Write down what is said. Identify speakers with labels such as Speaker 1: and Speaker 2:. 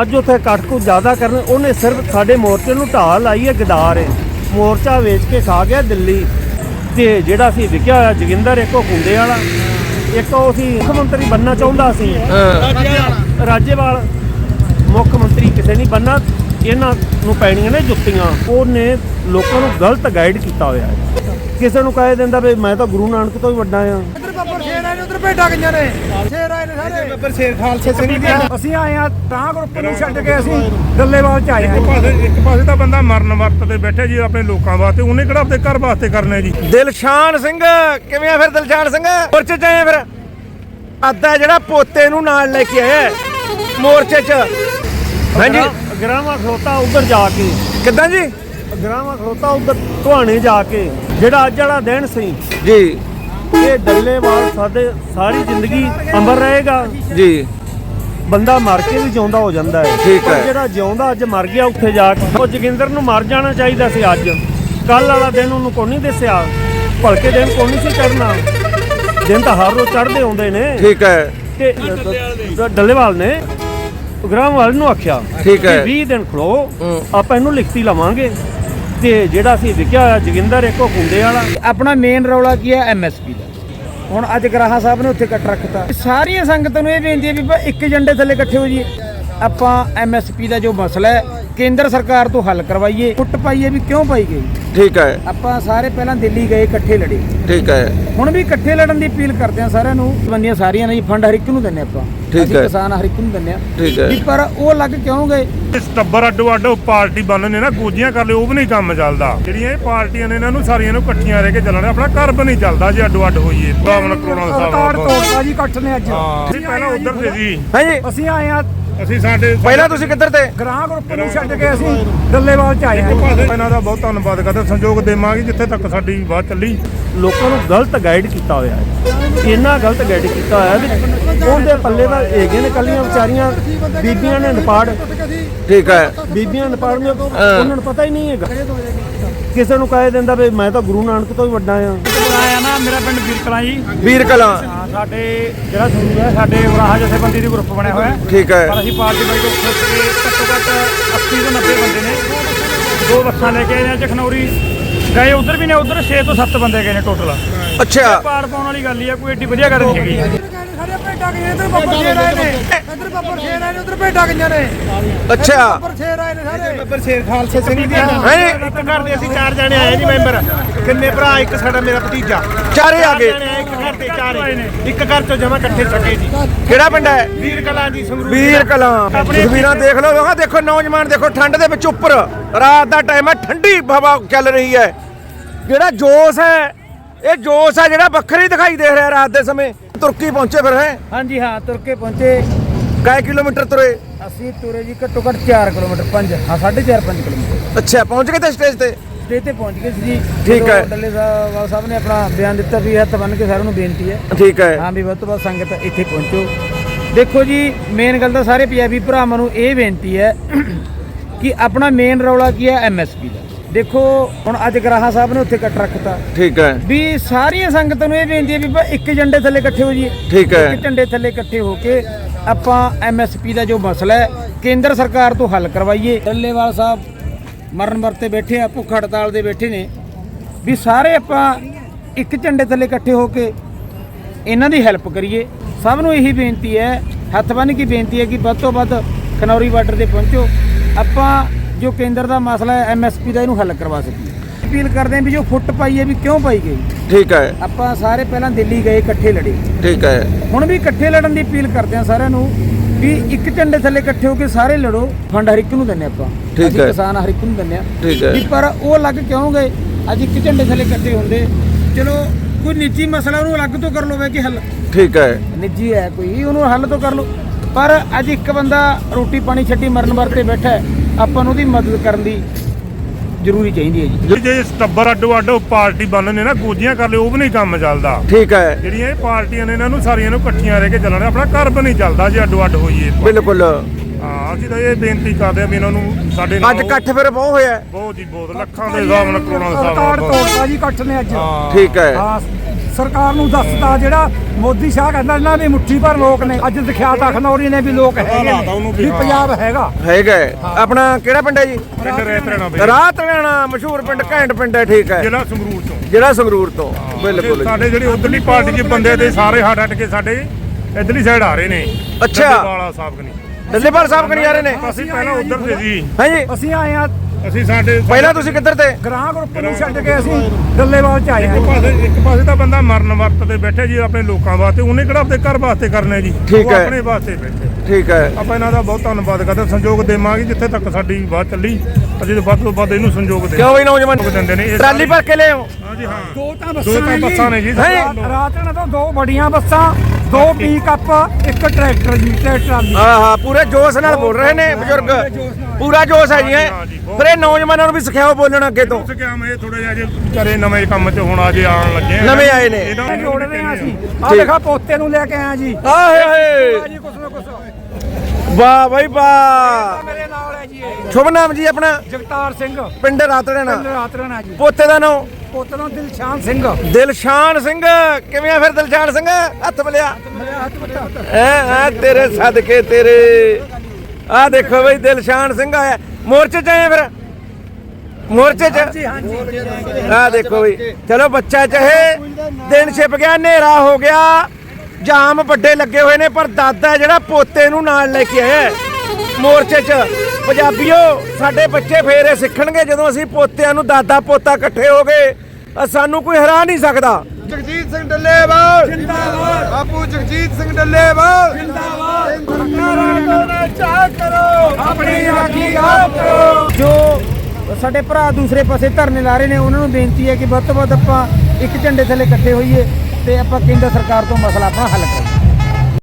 Speaker 1: ਅੱਜ ਉੱਥੇ ਇਕੱਠ ਕੁ ਜ਼ਿਆਦਾ ਕਰਨ ਉਹਨੇ ਸਿਰਫ ਸਾਡੇ ਮੋਰਚੇ ਨੂੰ ਢਾਹ ਲਾਈ ਹੈ ਗਦਾਰ ਹੈ। ਮੋਰਚਾ ਵੇਚ ਕੇ ਖਾ ਗਿਆ ਦਿੱਲੀ। ਤੇ ਜਿਹੜਾ ਸੀ ਵਿਕਿਆ ਹੋਇਆ ਜੋਗਿੰਦਰ ਇੱਕ ਉਹ ਕੁੰਡੇ ਵਾਲਾ ਇੱਕ ਉਹ ਸੀ ਮੁੱਖ ਮੰਤਰੀ ਬੰਨਣਾ ਚਾਹੁੰਦਾ ਸੀ। ਰਾਜੇਵਾਲ ਮੁੱਖ ਮੰਤਰੀ ਕਿਸੇ ਨਹੀਂ ਬੰਨਾ ਇਹਨਾਂ ਨੂੰ ਪੈਣੀਆਂ ਨੇ ਜੁੱਤੀਆਂ। ਉਹਨੇ ਲੋਕਾਂ ਨੂੰ ਗਲਤ ਗਾਈਡ ਕੀਤਾ ਹੋਇਆ ਹੈ। ਕਿਸੇ ਨੂੰ ਕਹਿ ਦਿੰਦਾ ਵੀ ਮੈਂ ਤਾਂ ਗੁਰੂ ਨਾਨਕ ਤੋਂ ਹੀ ਵੱਡਾ ਆ
Speaker 2: ਉਧਰ ਬੱਬਰ ਸ਼ੇਰ ਆਏ ਨੇ ਉਧਰ ਭੇਡਾਂ ਗਈਆਂ ਨੇ। ਸ਼ੇਰ ਆਏ ਨੇ ਸਾਰੇ।
Speaker 3: ਬੱਬਰ ਸ਼ੇਰ ਖਾਲਸੇ ਸਿੰਘ ਦੀ
Speaker 2: ਅਸੀਂ ਆਏ ਆ ਤਾਂ ਗਰੁੱਪ ਨੂੰ ਛੱਡ ਕੇ ਅਸੀਂ ਡੱਲੇਵਾਲ ਚ ਆਏ ਆ
Speaker 3: ਇੱਕ ਪਾਸੇ ਇੱਕ ਪਾਸੇ ਤਾਂ ਬੰਦਾ ਮਰਨ ਵਰਤ ਤੇ ਬੈਠੇ ਜੀ ਆਪਣੇ ਲੋਕਾਂ ਵਾਸਤੇ। ਉਹਨੇ ਕਿਹੜਾ ਆਪਣੇ ਘਰ ਵਾਸਤੇ ਕਰਨਾ ਜੀ?
Speaker 4: ਦਿਲਸ਼ਾਨ ਸਿੰਘ ਕਿਵੇਂ ਆ ਫਿਰ ਦਿਲਸ਼ਾਨ ਸਿੰਘ? ਮੋਰਚੇ ਚ ਆਏ ਆ ਫਿਰ। ਅੱਧਾ ਜਿਹੜਾ ਪੋਤੇ ਨੂੰ ਨਾਲ ਲੈ ਕੇ ਆਇਆ ਮੋਰਚੇ ਚ। ਹਾਂਜੀ।
Speaker 1: ਗਰਾਮਾ ਖਲੋਤਾ ਉਧਰ ਜਾ ਕੇ।
Speaker 4: ਕਿੱਦਾਂ ਜੀ?
Speaker 1: ਗਰਾਮਾ ਖਲੋਤਾ ਉਧਰ ਧੁਆਣੇ ਜਾ ਕੇ। ਜਿਹੜਾ ਅੱਜ ਵਾਲਾ ਦਿਨ ਸੀ।
Speaker 4: ਜੀ।
Speaker 1: ਇਹ ਡੱਲੇਵਾਲ ਸਾਡੇ ਸਾਰੀ ਜ਼ਿੰਦਗੀ ਅਮਰ ਰਹੇਗਾ।
Speaker 4: ਜੀ।
Speaker 1: ਬੰਦਾ ਮਰ ਕੇ ਵੀ ਜਿਉਂਦਾ ਹੋ ਜਾਂਦਾ ਹੈ।
Speaker 4: ਠੀਕ ਹੈ।
Speaker 1: ਜਿਹੜਾ ਜਿਉਂਦਾ ਅੱਜ ਮਰ ਗਿਆ ਉੱਥੇ ਜਾ ਕੇ ਉਹ ਜੋਗਿੰਦਰ ਨੂੰ ਮਰ ਜਾਣਾ ਚਾਹੀਦਾ ਸੀ ਅੱਜ। ਕੱਲ ਵਾਲਾ ਦਿਨ ਉਹਨੂੰ ਕੋਈ ਨਹੀਂ ਦੱਸਿਆ। ਭਲਕੇ ਦਿਨ ਕੋਈ ਨਹੀਂ ਸੀ ਚੜਨਾ ਦਿਨ ਤਾਂ ਹਰ ਰੋਜ਼ ਚੜਦੇ ਆਉਂਦੇ ਨੇ।
Speaker 4: ਠੀਕ ਹੈ।
Speaker 1: ਤੇ ਡੱਲੇਵਾਲ ਨੇ ਗ੍ਰਾਮਵਾਲ ਨੂੰ ਆਖਿਆ
Speaker 4: ਠੀਕ ਹੈ।
Speaker 1: ਕਿ 20 ਦਿਨ ਖਲੋ। ਆਪਾਂ ਇਹਨੂੰ ਲਿਖਤੀ ਲਵਾਂਗੇ। ਤੇ ਜਿਹੜਾ ਅਸੀਂ ਵਿਕਿਆ ਹੋਇਆ ਜੋਗਿੰਦਰ, ਇੱਕ ਉਹ ਕੁੰਡੇ ਵਾਲਾ।
Speaker 2: ਆਪਣਾ ਮੇਨ ਰੌਲਾ ਕੀ ਹੈ? ਐਮਐਸਪੀ ਦਾ। ਹੁਣ ਅੱਜ ਗਰਾਹਾ ਸਾਹਿਬ ਨੇ ਉੱਥੇ ਕੱਟ ਰੱਖਤਾ। ਸਾਰੀਆਂ ਸੰਗਤਾਂ ਨੂੰ ਇਹ ਬੇਨਤੀ ਹੈ ਵੀ ਬਈ ਇੱਕ ਏਜੰਡੇ ਥੱਲੇ ਇਕੱਠੇ ਹੋ ਜਾਈਏ। ਆਪਾਂ ਐਮਐਸਪੀ ਦਾ ਜੋ ਮਸਲਾ ਹੈ, ਕੇਂਦਰ ਸਰਕਾਰ ਤੋਂ ਹੱਲ ਕਰਵਾਈਏ। ਫੁੱਟ ਪਾਈਏ ਵੀ ਕਿਉਂ ਪਾਈ ਗਈ?
Speaker 4: ਠੀਕ ਹੈ।
Speaker 2: ਆਪਾਂ ਸਾਰੇ ਪਹਿਲਾਂ ਦਿੱਲੀ ਗਏ ਇਕੱਠੇ ਲੜੇ।
Speaker 4: ਠੀਕ ਹੈ।
Speaker 2: ਹੁਣ ਵੀ ਇਕੱਠੇ ਲੜਨ ਦੀ ਅਪੀਲ ਕਰਦੇ ਆ ਸਾਰਿਆਂ ਨੂੰ ਬੰਦੀਆਂ ਸਾਰੀਆਂ ਨਹੀਂ ਫੰਡ ਹਰ ਇੱਕ ਨੂੰ ਦਿੰਨੇ ਆਪਾਂ।
Speaker 4: ਠੀਕ
Speaker 2: ਅਸੀਂ
Speaker 4: ਹੈ।
Speaker 2: ਕਿਸਾਨ ਹਰ ਇੱਕ ਨੂੰ ਦਿੰਨੇ ਆ
Speaker 4: ਠੀਕ ਹੈ।
Speaker 2: ਵੀ ਪਰ ਉਹ ਲੱਗ ਕਿਉਂ ਗਏ?
Speaker 3: ਇਸ ਟੱਬਰ ਅੱਡੋ ਅੱਡ ਪਾਰਟੀ ਬਣਨ ਨੇ ਨਾ ਗੋਜੀਆਂ ਕਰ ਲਿਓ ਉਹ ਵੀ ਨਹੀਂ ਕੰਮ ਚੱਲਦਾ। ਜਿਹੜੀਆਂ ਇਹ ਪਾਰਟੀਆਂ ਨੇ ਇਹਨਾਂ ਨੂੰ ਸਾਰੀਆਂ ਨੂੰ ਇਕੱਠੀਆਂ ਰਹਿ ਕੇ ਚੱਲਣਾ ਆਪਣਾ ਘਰ ਵੀ ਨਹੀਂ ਚੱਲਦਾ ਜੇ ਅੱਡੋ ਅੱਡ ਹੋਈਏ। ਬਾਵਨ ਕਰੋਨਾ ਦਾ ਸਾਹਿਬ
Speaker 2: ਤੋੜਤਾ ਜੀ ਇਕੱਠ ਨੇ ਅੱਜ।
Speaker 3: ਅਸੀਂ ਪਹਿਲਾਂ ਉਧਰ ਤੇ ਸੀ।
Speaker 4: ਹਾਂਜੀ।
Speaker 2: ਅਸੀਂ ਆਏ ਆ
Speaker 3: ਅਸੀਂ ਸਾਡੇ
Speaker 4: ਪਹਿਲਾਂ ਤੁਸੀਂ ਕਿੱਧਰ ਤੇ?
Speaker 2: ਗ੍ਰਾਹ ਗਰੁੱਪ ਨੂੰ ਛੱਡ ਕੇ ਅਸੀਂ ਡੱਲੇਵਾਲ ਚ ਆਏ
Speaker 3: ਪਾਸੇ ਇਹਨਾਂ ਦਾ ਬਹੁਤ ਧੰਨਵਾਦ ਕਰਦੇ ਸੰਯੋਗ ਦੇਵਾਂਗੇ ਜਿੱਥੇ ਤੱਕ ਸਾਡੀ ਬਾਤ ਚੱਲੀ।
Speaker 1: ਲੋਕਾਂ ਨੂੰ ਗਲਤ ਗਾਈਡ ਕੀਤਾ ਹੋਇਆ ਹੈ। ਇੰਨਾ ਗਲਤ ਗਾਈਡ ਕੀਤਾ ਹੋਇਆ ਵੀ ਉਹਦੇ ਪੱਲੇ ਦਾ ਹੈਗੇ ਨੇ ਕੱਲੀਆਂ ਵਿਚਾਰੀਆਂ ਬੀਬੀਆਂ ਨੇ ਨਪਾੜ
Speaker 4: ਠੀਕ ਹੈ।
Speaker 1: ਬੀਬੀਆਂ ਨਪਾੜ ਨੇ ਉਹਨਾਂ ਨੂੰ ਪਤਾ ਹੀ ਨਹੀਂ ਹੈਗਾ। ਕਿਸੇ ਨੂੰ ਕਹਿ ਦਿੰਦਾ ਵੀ ਮੈਂ ਤਾਂ ਗੁਰੂ ਨਾਨਕ ਤੋਂ ਹੀ ਵੱਡਾ ਆ
Speaker 5: ਆਇਆ ਨਾ ਮੇਰਾ ਪਿੰਡ ਵੀਰਕਲਾਂ ਜੀ।
Speaker 4: ਵੀਰ ਕਲਾਂ
Speaker 5: ਹਾਂ, ਸਾਡੇ ਜਿਹੜਾ ਸੰਗੂ ਹੈ ਸਾਡੇ ਉਰਾਹਾ ਜਥੇਬੰਦੀ ਦੀ ਗਰੁੱਪ ਬਣਿਆ ਹੋਇਆ। ਹੈ।
Speaker 4: ਠੀਕ ਹੈ।
Speaker 5: ਅਸੀਂ ਪਾਰਟੀ ਬਾਈ ਤੋਂ ਖੁੱਸ ਕੇ ਘੱਟੋ ਘੱਟ 80 ਤੋਂ 90 ਬੰਦੇ ਨੇ। ਦੋ ਬੱਸਾਂ ਲੈ ਕੇ ਆਏ ਨੇ ਜਖਨੌਰੀ ਗਏ ਉਧਰ ਵੀ ਨੇ ਉਧਰ 6 ਤੋਂ 7 ਬੰਦੇ ਗਏ ਨੇ ਟੋਟਲ
Speaker 4: ਅੱਛਾ।
Speaker 5: ਪਾੜ ਪਾਉਣ ਵਾਲੀ ਗੱਲ ਹੀ ਆ ਕੋਈ ਏਡੀ ਵਧੀਆ ਗੱਲ ਨਹੀਂ ਹੈਗੀ।
Speaker 2: ਸਾਰੇ ਭੇਡਾਂ ਗਈਆਂ ਇਧਰ ਬੱਬਰ ਸ਼ੇਰ ਆਏ ਨੇ ਇਧਰ ਬੱਬਰ ਸ਼ੇਰ ਆਏ ਨੇ ਉਧਰ ਭੇਡਾਂ ਗਈਆਂ ਨੇ।
Speaker 4: ਅੱਛਾ।
Speaker 2: ਬੱਬਰ ਸ਼ੇਰ ਆਏ ਨੇ ਸਾਰੇ।
Speaker 3: ਬੱਬਰ ਸ਼ੇਰ ਖਾਲਸੇ ਸਿੰਘ ਦੀ
Speaker 4: ਹਾਂਜੀ
Speaker 1: ਇੱਕ ਘਰ ਦੇ ਅਸੀਂ ਚਾਰ ਜਣੇ ਆਏ ਨਹੀਂ ਮੈਂਬਰ। ਕਿੰਨੇ ਭਰਾ? ਇੱਕ ਸਾਡਾ ਮੇਰਾ ਭਤੀਜਾ।
Speaker 4: ਚਾਰੇ ਆ ਗਏ।
Speaker 1: ਇੱਕ ਘਰ ਤੇ ਚਾਰ ਇੱਕ ਘਰ ਤੋਂ ਜਮਾ ਇਕੱਠੇ ਸਕੇ ਜੀ।
Speaker 4: ਕਿਹੜਾ ਪਿੰਡ ਹੈ?
Speaker 1: ਵੀਰ ਕਲਾਂ ਦੀ ਸੰਗਰੂਰ
Speaker 4: ਵੀਰ ਕਲਾਂ। ਤਸਵੀਰਾਂ ਦੇਖ ਲਓ ਆਹ ਦੇਖੋ ਨੌਜਵਾਨ ਦੇਖੋ ਠੰਡ ਦੇ ਵਿੱਚ ਉੱਪਰ। ਰਾਤ ਦਾ ਟਾਈਮ ਹੈ ਠੰਡੀ ਹਵਾ ਚੱਲ ਰਹੀ ਹੈ। ਜਿਹੜਾ ਜੋਸ਼ ਹੈ ਇਹ ਜੋਸ਼ ਹੈ ਜਿਹੜਾ ਵੱਖਰਾ ਦਿਖਾਈ ਦੇ ਰਿਹਾ ਰਾਤ ਦੇ ਸਮੇਂ। ਤੁਰਕੀ ਪਹੁੰਚੇ ਫਿਰ ਹੈ?
Speaker 2: ਹਾਂਜੀ ਹਾਂ ਤੁਰ ਕੇ ਪਹੁੰਚੇ।
Speaker 4: ਕਾਏ ਕਿਲੋਮੀਟਰ ਤੁਰੇ?
Speaker 2: ਅਸੀਂ ਤੁਰੇ ਜੀ ਘੱਟੋ ਘੱਟ 4 ਕਿਲੋਮੀਟਰ 5 ਹਾਂ 4.5 5 ਕਿਲੋਮੀਟਰ।
Speaker 4: ਅੱਛਾ ਪਹੁੰਚ ਗਏ ਤੇ ਸਟੇਜ ਤੇ?
Speaker 2: ਤੇ ਤੇ ਪਹੁੰਚ ਗਏ ਸੀ ਜੀ।
Speaker 4: ਠੀਕ
Speaker 2: ਜਦੋਂ
Speaker 4: ਹੈ।
Speaker 2: ਡੱਲੇ ਸਾਹਿਬ ਸਾਹਿਬ ਨੇ ਆਪਣਾ ਬਿਆਨ ਦਿੱਤਾ ਵੀ ਹੱਥ ਬੰਨ ਕੇ ਸਾਰਿਆਂ ਨੂੰ ਬੇਨਤੀ ਹੈ।
Speaker 4: ਠੀਕ ਹੈ।
Speaker 2: ਹਾਂ ਵੀ ਵੱਧ ਤੋਂ ਵੱਧ ਸੰਗਤ ਇੱਥੇ ਪਹੁੰਚੋ। ਦੇਖੋ ਜੀ ਮੇਨ ਗੱਲ ਤਾਂ ਸਾਰੇ ਪੰਜਾਬੀ ਭਰਾਵਾਂ ਨੂੰ ਇਹ ਬੇਨਤੀ ਹੈ ਕਿ ਆਪਣਾ ਮੇਨ ਰੌਲਾ ਕੀ ਹੈ? ਐਮਐਸਪੀ ਦਾ। ਦੇਖੋ ਹੁਣ ਅੱਜ ਗਰਾਹਾ ਸਾਹਿਬ ਨੇ ਉੱਥੇ ਕੱਟ ਰੱਖਤਾ।
Speaker 4: ਠੀਕ ਹੈ।
Speaker 2: ਵੀ ਸਾਰੀਆਂ ਸੰਗਤਾਂ ਨੂੰ ਇਹ ਬੇਨਤੀ ਹੈ ਵੀ ਬਈ ਇੱਕ ਝੰਡੇ ਥੱਲੇ ਇਕੱਠੇ ਹੋ ਜਾਈਏ।
Speaker 4: ਠੀਕ ਹੈ।
Speaker 2: ਇੱਕ ਝੰਡੇ ਥੱਲੇ ਇਕੱਠੇ ਹੋ ਕੇ ਆਪਾਂ ਐਮਐਸਪੀ ਦਾ ਜੋ ਮਸਲਾ ਹੈ ਕੇਂਦਰ ਸਰਕਾਰ ਤੋਂ ਹੱਲ ਕਰਵਾਈਏ। ਡੱਲੇਵਾਲ ਸਾਹਿਬ ਮਰਨ ਵਰਤੇ ਬੈਠੇ ਆ ਭੁੱਖ ਹੜਤਾਲ ਦੇ ਬੈਠੇ ਨੇ। ਵੀ ਸਾਰੇ ਆਪਾਂ ਇੱਕ ਝੰਡੇ ਥੱਲੇ ਇਕੱਠੇ ਹੋ ਕੇ ਇਹਨਾਂ ਦੀ ਹੈਲਪ ਕਰੀਏ। ਸਭ ਨੂੰ ਇਹੀ ਬੇਨਤੀ ਹੈ ਹੱਥ ਬੰਨ੍ਹ ਕੇ ਬੇਨਤੀ ਹੈ ਕਿ ਵੱਧ ਤੋਂ ਵੱਧ ਖਨੌਰੀ ਬਾਰਡਰ ਤੇ ਪਹੁੰਚੋ। ਆਪਾਂ ਜੋ ਕੇਂਦਰ ਦਾ ਮਸਲਾ ਹੈ ਐਮਐਸਪੀ ਦਾ ਇਹਨੂੰ ਹੱਲ ਕਰਵਾ ਸਕੀਏ। ਅਪੀਲ ਕਰਦੇ ਹਾਂ ਵੀ ਜੋ ਫੁੱਟ ਪਾਈ ਹੈ ਵੀ ਕਿਉਂ ਪਾਈ ਗਈ?
Speaker 4: ਠੀਕ ਹੈ।
Speaker 2: ਆਪਾਂ ਸਾਰੇ ਪਹਿਲਾਂ ਦਿੱਲੀ ਗਏ ਇਕੱਠੇ ਲੜੇ।
Speaker 4: ਠੀਕ ਹੈ।
Speaker 2: ਹੁਣ ਵੀ ਇਕੱਠੇ ਲੜਨ ਦੀ ਅਪੀਲ ਕਰਦੇ ਆ ਸਾਰਿਆਂ ਨੂੰ ਵੀ ਇੱਕ ਝੰਡੇ ਥੱਲੇ ਇਕੱਠੇ ਹੋ ਕੇ ਸਾਰੇ ਲੜੋ ਫੰਡ ਹਰ ਇੱਕ ਨੂੰ ਦਿੰਨੇ ਆਪਾਂ।
Speaker 4: ਠੀਕ
Speaker 2: ਅਸੀਂ
Speaker 4: ਹੈ।
Speaker 2: ਕਿਸਾਨ ਹਰ ਇੱਕ ਨੂੰ ਦਿੰਨੇ ਆ
Speaker 4: ਠੀਕ ਹੈ।
Speaker 2: ਵੀ ਪਰ ਉਹ ਅਲੱਗ ਕਿਉਂ ਗਏ? ਅੱਜ ਇੱਕ ਝੰਡੇ ਥੱਲੇ ਇਕੱਠੇ ਹੁੰਦੇ। ਚਲੋ ਕੋਈ ਨਿੱਜੀ ਮਸਲਾ ਉਹਨੂੰ ਅਲੱਗ ਤੋਂ ਕਰ ਲਵੇ ਕਿ ਹੱਲ।
Speaker 4: ਠੀਕ ਹੈ।
Speaker 2: ਨਿੱਜੀ ਹੈ ਕੋਈ ਉਹਨੂੰ ਹੱਲ ਤੋਂ ਕਰ ਲਓ। ਪਰ ਅੱਜ ਇੱਕ ਬੰਦਾ ਰੋਟੀ ਪਾਣੀ ਛੱਡੀ ਮਰਨ ਵਰਤੇ ਬੈਠਾ ਹੈ, ਆਪਾਂ ਨੂੰ ਉਹਦੀ ਮਦਦ ਕਰਨ ਦੀ ਜ਼ਰੂਰੀ ਚਾਹੀਦੀ ਹੈ ਜੀ।
Speaker 3: ਜੇ ਇਸ ਟੱਬਰ ਅੱਡੋ ਅੱਡ ਪਾਰਟੀ ਬਣਨ ਨੇ ਨਾ ਗੋਜੀਆਂ ਕਰ ਲਿਓ ਉਹ ਵੀ ਨਹੀਂ ਕੰਮ ਚੱਲਦਾ।
Speaker 4: ਠੀਕ ਹੈ।
Speaker 3: ਜਿਹੜੀਆਂ ਇਹ ਪਾਰਟੀਆਂ ਨੇ ਇਹਨਾਂ ਨੂੰ ਸਾਰੀਆਂ ਨੂੰ ਇਕੱਠੀਆਂ ਰਹਿ ਕੇ ਚੱਲਣਾ ਆਪਣਾ ਘਰ ਵੀ ਨਹੀਂ ਚੱਲਦਾ ਜੇ ਅੱਡੋ ਅੱਡ ਹੋਈਏ।
Speaker 4: ਬਿਲਕੁਲ।
Speaker 3: ਹਾਂ ਅਸੀਂ ਤਾਂ ਇਹ ਬੇਨਤੀ ਕਰਦੇ ਆ ਵੀ ਇਹਨਾਂ ਨੂੰ ਸਾਡੇ ਨਾਲ
Speaker 4: ਅੱਜ ਇਕੱਠ ਫਿਰ ਬਹੁਤ ਹੋਇਆ।
Speaker 3: ਬਹੁਤ ਜੀ ਬਹੁਤ ਲੱਖਾਂ ਦੇ ਹਿਸਾਬ ਨਾਲ ਕਰੋਨਾ ਦਾ
Speaker 2: ਰਿਕਾਰਡ
Speaker 3: ਹਿਸਾਬ ਨਾਲ
Speaker 2: ਤੋੜਤਾ ਜੀ ਇਕੱਠ ਨੇ ਅੱਜ।
Speaker 3: ਹਾਂ।
Speaker 4: ਠੀਕ ਹੈ।
Speaker 2: ਹਾਂ
Speaker 6: ਸਰਕਾਰ ਨੂੰ ਦੱਸਦਾ ਜਿਹੜਾ ਮੋਦੀ ਸ਼ਾਹ ਕਹਿੰਦਾ ਇਹਨਾਂ ਦੀ ਮੁੱਠੀ ਭਰ ਲੋਕ ਨੇ। ਅੱਜ ਦਿਖਾਤਾ ਖਨੌਰੀ ਨੇ ਵੀ ਲੋਕ ਹੈਗੇ ਨੇ।
Speaker 3: ਵੀ।
Speaker 6: ਪੰਜਾਬ ਹੈਗਾ।
Speaker 4: ਹੈਗਾ ਹੈ। ਆਪਣਾ ਕਿਹੜਾ ਪਿੰਡ ਹੈ ਜੀ?
Speaker 3: ਪਿੰਡ ਰੇਤ ਰਹਿਣਾ ਬਈ।
Speaker 4: ਰਾਤ ਲੈਣਾ ਮਸ਼ਹੂਰ ਪਿੰਡ ਘੈਂਟ ਪਿੰਡ ਹੈ ਠੀਕ ਹੈ।
Speaker 3: ਜ਼ਿਲ੍ਹਾ ਸੰਗਰੂਰ ਤੋਂ।
Speaker 4: ਜਿਹੜਾ ਸੰਗਰੂਰ ਤੋਂ। ਬਿਲਕੁਲ ਜੀ।
Speaker 3: ਸਾਡੇ ਜਿਹੜੀ ਉਧਰਲੀ ਪਾਰਟੀ ਦੇ ਬੰਦੇ ਤੇ ਸਾਰੇ ਹਟ ਹਟ ਕੇ ਸਾਡੇ ਇਧਰਲੀ ਸਾਈਡ ਆ ਰਹੇ ਨੇ।
Speaker 4: ਅੱਛਾ।
Speaker 3: ਵਾਲਾ
Speaker 4: ਡੱਲੇਵਾਲ ਸਾਹਿਬ ਕਣੀ ਆ ਰਹੇ ਨੇ।
Speaker 3: ਅਸੀਂ ਪਹਿਲਾਂ ਉਧਰ ਦੇ ਸੀ।
Speaker 4: ਹੈ ਜੀ
Speaker 6: ਅਸੀਂ ਆਏ ਆ
Speaker 3: ਅਸੀਂ ਸਾਡੇ
Speaker 4: ਪਹਿਲਾਂ ਤੁਸੀਂ ਕਿੱਧਰ ਤੇ?
Speaker 6: ਗ੍ਰਾਹ ਗਰੁੱਪ ਨੂੰ ਛੱਡ ਕੇ ਅਸੀਂ ਡੱਲੇਵਾਲ ਚ ਆਏ
Speaker 3: ਇੱਕ
Speaker 6: ਆ
Speaker 3: ਪਾਸੇ ਇੱਕ ਪਾਸੇ ਤਾਂ ਬੰਦਾ ਮਰਨ ਵਰਤ ਤੇ ਬੈਠੇ ਜੀ ਆਪਣੇ ਲੋਕਾਂ ਵਾਸਤੇ। ਉਹਨੇ ਕਿਹੜਾ ਆਪਣੇ ਘਰ ਵਾਸਤੇ ਕਰਨਾ ਜੀ?
Speaker 4: ਠੀਕ
Speaker 3: ਉਹ
Speaker 4: ਹੈ।
Speaker 3: ਆਪਣੇ ਵਾਸਤੇ ਬੈਠੇ।
Speaker 4: ਠੀਕ ਹੈ।
Speaker 3: ਆਪਾਂ ਇਹਨਾਂ ਦਾ ਬਹੁਤ ਧੰਨਵਾਦ ਕਰਦੇ ਸੰਯੋਗ ਦੇਵਾਂਗੇ ਜਿੱਥੇ ਤੱਕ ਸਾਡੀ ਬਾਤ ਚੱਲੀ। ਅਸੀਂ ਤਾਂ ਵੱਧ ਤੋਂ ਵੱਧ ਇਹਨੂੰ ਸੰਯੋਗ ਦੇ
Speaker 4: ਕਿਉਂ ਬਈ ਨੌਜਵਾਨ?
Speaker 3: ਦਿੰਦੇ ਨੇ
Speaker 4: ਟਰਾਲੀ ਭਰ ਕੇ ਲਿਆਓ।
Speaker 3: ਹਾਂਜੀ ਹਾਂ।
Speaker 6: ਦੋ ਤਾਂ
Speaker 3: ਦੋ ਤਾਂ
Speaker 6: ਬੱਸਾਂ
Speaker 3: ਨੇ ਜੀ।
Speaker 4: ਹੈਂ?
Speaker 6: ਰਾਤ- ਰਾਤ ਨੂੰ ਤਾਂ ਦੋ ਬੜੀਆਂ ਬੱਸਾਂ। ਦੋ ਪੀਕਅਪ ਇੱਕ ਟਰੈਕਟਰ ਜੀ ਟਰੈਕਟਰ ਵਾਲੀ
Speaker 4: ਆਹਾ ਪੂਰੇ ਜੋਸ਼ ਨਾਲ ਬੋਲ ਰਹੇ ਨੇ ਬਜ਼ੁਰਗ। ਪੂਰਾ ਜੋਸ਼ ਹੈ ਜੀ ਹੈਂ?
Speaker 3: ਹਾਂ ਜੀ, ਬਹੁਤ।
Speaker 4: ਫਿਰ ਇਹ ਨੌਜਵਾਨਾਂ ਨੂੰ ਵੀ ਸਿਖਾਓ ਬੋਲਣਾ ਅੱਗੇ ਤੋਂ।
Speaker 3: ਉਸ ਕਿਹਾ ਮੈਂ ਥੋੜੇ ਜਿਹਾ ਜੇ ਘਰੇ ਨਵੇਂ ਕੰਮ 'ਚ ਹੁਣ ਅਜੇ ਆਉਣ ਲੱਗੇ ਆ।
Speaker 4: ਨਵੇਂ ਆਏ ਨੇ।
Speaker 3: ਇਹਦਾ
Speaker 6: ਇਹ ਜੋੜਦੇ ਆ ਅਸੀਂ। ਆ
Speaker 4: ਠੀਕ।
Speaker 6: ਦੇਖਾ ਪੋਤੇ ਨੂੰ ਲੈ ਕੇ ਆਇਆ ਜੀ।
Speaker 4: ਆਏ ਹਾਏ।
Speaker 6: ਜੀ ਕੁਛ ਨਾ ਕੁਛ।
Speaker 4: ਵਾਹ ਬਈ ਵਾਹ।
Speaker 6: ਮੇਰੇ ਨਾਲ ਹੈ ਜੀ ਇਹ।
Speaker 4: ਸ਼ੁਭ ਨਾਮ ਜੀ ਆਪਣਾ?
Speaker 6: ਜਗਤਾਰ ਸਿੰਘ।
Speaker 4: ਪਿੰਡ ਰਾਤੜੇਣਾ
Speaker 6: ਰਾਤ ਰਹਿਣਾ ਜੀ।
Speaker 4: ਪੋਤੇ ਦਾ ਨਾਮ?
Speaker 6: ਪੁੱਤ ਦਾ ਦਿਲਸ਼ਾਨ ਸਿੰਘ।
Speaker 4: ਦਿਲਸ਼ਾਨ ਸਿੰਘ ਕਿਵੇਂ ਆ ਫਿਰ ਦਿਲਸ਼ਾਨ ਸਿੰਘ? ਹੱਥ
Speaker 6: ਵੱਟਾ
Speaker 4: ਐ ਐ ਤੇਰੇ ਸਦਕੇ ਤੇਰੇ। ਆ ਦੇਖੋ ਬਈ ਦਿਲਸ਼ਾਨ ਸਿੰਘ ਆਇਆ। ਮੋਰਚੇ ਚ ਆਏ ਫਿਰ? ਮੋਰਚੇ ਚ? ਆ ਦੇਖੋ ਬਈ ਚਲੋ ਬੱਚਾ ਚਾਹੇ ਦਿਨ ਛਿਪ ਗਿਆ ਹਨੇਰਾ ਹੋ ਗਿਆ। ਜਾਮ ਵੱਡੇ ਲੱਗੇ ਹੋਏ ਨੇ ਪਰ ਦਾਦਾ ਜਿਹੜਾ ਪੋਤੇ ਨੂੰ ਨਾਲ ਲੈ ਕੇ ਆਇਆ ਮੋਰਚੇ 'ਚ। ਪੰਜਾਬੀਓ ਸਾਡੇ ਬੱਚੇ ਫੇਰ ਇਹ ਸਿੱਖਣਗੇ ਜਦੋਂ ਅਸੀਂ ਪੋਤਿਆਂ ਨੂੰ ਦਾਦਾ ਪੋਤਾ ਇਕੱਠੇ ਹੋ ਗਏ ਸਾਨੂੰ ਕੋਈ ਹਰਾ ਨਹੀਂ ਸਕਦਾ।
Speaker 7: ਜਗਜੀਤ ਸਿੰਘ ਡੱਲੇਵਾਲ। ਜਿੰਦਾਬਾਦ। ਬਾਪੂ ਜਗਜੀਤ ਸਿੰਘ ਡੱਲੇਵਾਲ।
Speaker 6: ਆਪਣੀ ਰਾਖੀ ਆਪ ਕਰੋ।
Speaker 2: ਜੋ ਸਾਡੇ ਭਰਾ ਦੂਸਰੇ ਪਾਸੇ ਧਰਨੇ ਲਾ ਰਹੇ ਨੇ ਉਹਨਾਂ ਨੂੰ ਬੇਨਤੀ ਹੈ ਕਿ ਵੱਧ ਤੋਂ ਵੱਧ ਆਪਾਂ ਇੱਕ ਝੰਡੇ ਥੱਲੇ ਇਕੱਠੇ ਹੋਈਏ ਤੇ ਆਪਾਂ ਕੇਂਦਰ ਸਰਕਾਰ ਤੋਂ ਮਸਲਾ ਆਪਣਾ ਹੱਲ ਕਰੀਏ